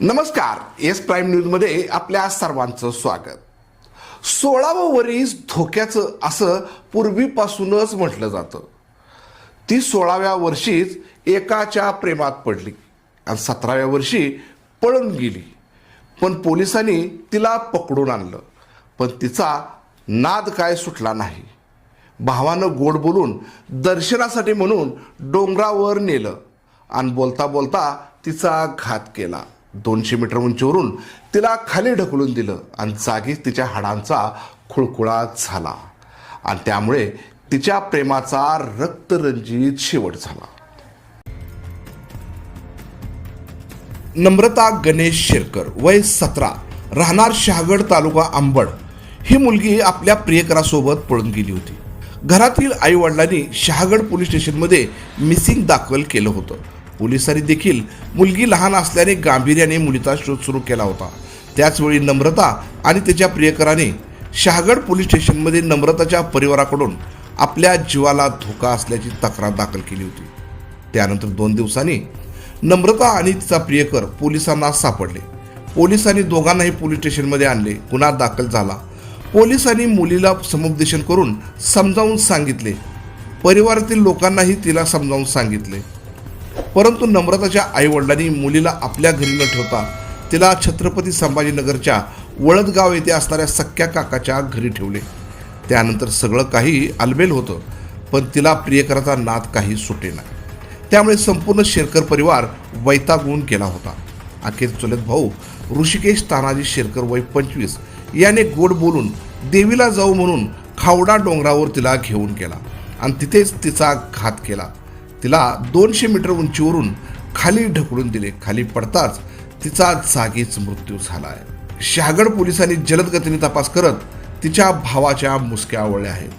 नमस्कार S prime न्यूजमध्ये आपल्या सर्वांचं स्वागत. सोळावं वरीस धोक्याचं असं पूर्वीपासूनच म्हटलं जातं. ती सोळाव्या वर्षीच एकाच्या प्रेमात पडली आणि सतराव्या वर्षी पळून गेली. पण पोलिसांनी तिला पकडून आणलं. पण तिचा नाद काय सुटला नाही. भावानं गोड बोलून दर्शनासाठी म्हणून डोंगरावर नेलं आणि बोलता बोलता तिचा घात केला. दोनशे मीटर उंचीवरून तिला खाली ढकलून दिलं आणि जागीच तिच्या हाडांचा खुळखुळा झाला. आणि त्यामुळे तिच्या प्रेमाचा रक्तरंजित शेवट झाला. नम्रता गणेश शेरकर वय सतरा राहणार शहागड तालुका आंबड ही मुलगी आपल्या प्रियकरासोबत पळून गेली होती. घरातील आईवडिलांनी शहागड पोलीस स्टेशनमध्ये मिसिंग दाखल केलं होतं. पोलिसांनी देखील मुलगी लहान असल्याने गांभीर्याने मुलीचा शोध सुरू केला होता. त्याचवेळी नम्रता आणि तिच्या प्रियकराने शहागड पोलीस स्टेशनमध्ये नम्रताच्या परिवाराकडून आपल्या जीवाला धोका असल्याची तक्रार दाखल केली होती. त्यानंतर दोन दिवसांनी नम्रता आणि तिचा प्रियकर पोलिसांना सापडले. पोलिसांनी दोघांनाही पोलीस स्टेशनमध्ये आणले. गुन्हा दाखल झाला. पोलिसांनी मुलीला समुपदेशन करून समजावून सांगितले. परिवारातील लोकांनाही तिला समजावून सांगितले. परंतु नम्रताच्या आईवडिलांनी मुलीला आपल्या घरी न ठेवता तिला छत्रपती संभाजीनगरच्या वळदगाव येथे असणाऱ्या सख्या काकाच्या घरी ठेवले. त्यानंतर सगळं काही अलबेल होतं पण तिला प्रियकराचा नाद काही सुटेना त्यामुळे संपूर्ण शेरकर परिवार वैतागून गेला होता. अखेर चुलत भाऊ ऋषिकेश तानाजी शेरकर वय पंचवीस याने गोड बोलून देवीला जाऊ म्हणून खावडा डोंगरावर तिला घेऊन गेला आणि तिथेच तिचा घात केला. तिला दोनशे मीटर उंचीवरून खाली ढकलून दिले. खाली पडताच तिचा जागीच मृत्यू झाला आहे शहागड पोलिसांनी जलद गतीने तपास करत तिच्या भावाच्या मुसक्या आवळल्या आहेत.